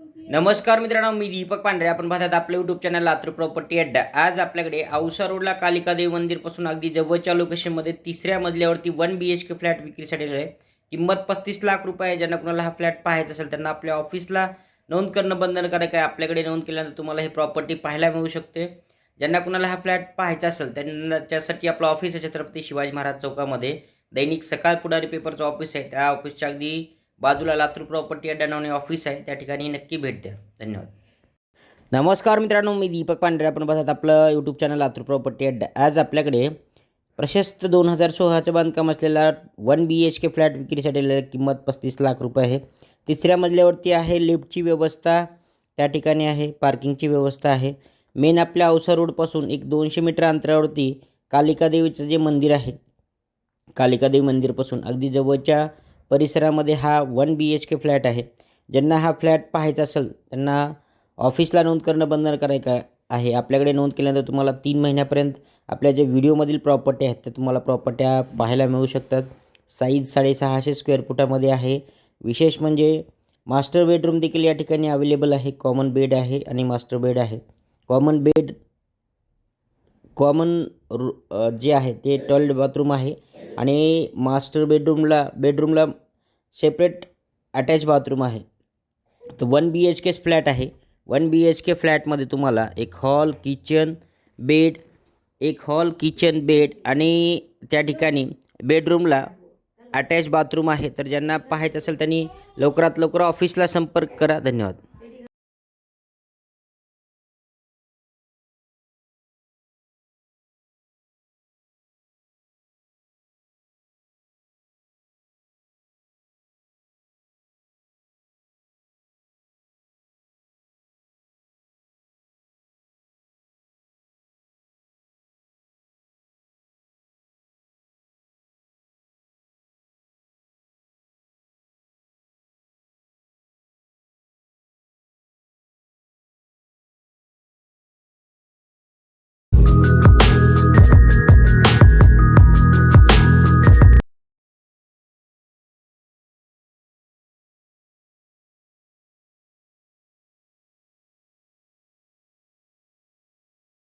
नमस्कार मित्रांनो मी दीपक पांढरे. आपण पाहतात आपल्या यूट्यूब चॅनल लातूर प्रॉपर्टी अड्डा. आज आपल्याकडे औसा रोडला कालिका देवी मंदिरपासून अगदी जवळच्या लोकेशनमध्ये तिसऱ्या मजल्यावरती one B H K flat विक्रीसाठी आहे. किंमत पस्तीस लाख रुपये ज्यांना कुणाला हा फ्लॅट पाहायचा असेल त्यांना आपल्या ऑफिसला नोंद करणं बंधनकारक आहे आपल्याकडे नोंद केल्यानंतर तुम्हाला ही प्रॉपर्टी पाहायला मिळू शकते. ज्यांना कुणाला हा फ्लॅट पाहायचा असेल त्यांना त्यासाठी आपलं ऑफिस आहे छत्रपती शिवाजी महाराज चौकामध्ये. दैनिक सकाळ पुढारी पेपरचं ऑफिस आहे. त्या ऑफिसच्या अगदी बाजूला लातूर प्रॉपर्टी अड्डा ऑफिस आहे त्या ठिकाणी नक्की भेट द्या. धन्यवाद. नमस्कार मित्रांनो मी दीपक पांढरे. आपण बघत आपलं यूट्यूब चॅनल लातूर प्रॉपर्टी अड्डा आज आपल्याकडे प्रशस्त दोन हजार सोळाचं बांधकाम असलेला one B H K flat विक्रीसाठी किंमत पस्तीस लाख रुपये आहे. तिसऱ्या मजल्यावरती आहे लिफ्टची व्यवस्था त्या ठिकाणी आहे पार्किंगची व्यवस्था आहे. मेन आपल्या औसा रोडपासून एक दोनशे मीटर अंतरावरती कालिकादेवीचं जे मंदिर आहे कालिकादेवी मंदिरपासून अगदी जवळच्या परिसरामध्ये हा one B H K flat आहे. ज्यांना हा फ्लॅट पाहायचा असेल त्यांना ऑफिसला नोंद करणं बंधनकारक आहे आहे. आपल्याकडे नोंद केल्यानंतर तुम्हाला तीन महिन्यापर्यंत आपल्या जे व्हिडिओमधील प्रॉपर्टी आहेत त्या तुम्हाला प्रॉपर्ट्या पाहायला मिळू शकतात. साईज साडेसहाशे स्क्वेअर फुटामध्ये आहे. विशेष म्हणजे मास्टर बेडरूम देखील या ठिकाणी अवेलेबल आहे. कॉमन बेड आहे आणि मास्टर बेड आहे. कॉमन बेड कॉमन रू जे आहे ते टॉयलेट बाथरूम आहे. आणि मास्टर बेडरूमला बेडरूमला सेपरेट अटॅच बाथरूम आहे. तर वन बी एच केच फ्लॅट आहे. वन बी एच के फ्लॅटमध्ये तुम्हाला एक हॉल किचन बेड एक हॉल किचन बेड आणि त्या ठिकाणी बेडरूमला अटॅच बाथरूम आहे. तर ज्यांना पाहायचं असेल त्यांनी लवकरात लवकर ऑफिसला संपर्क करा. धन्यवाद.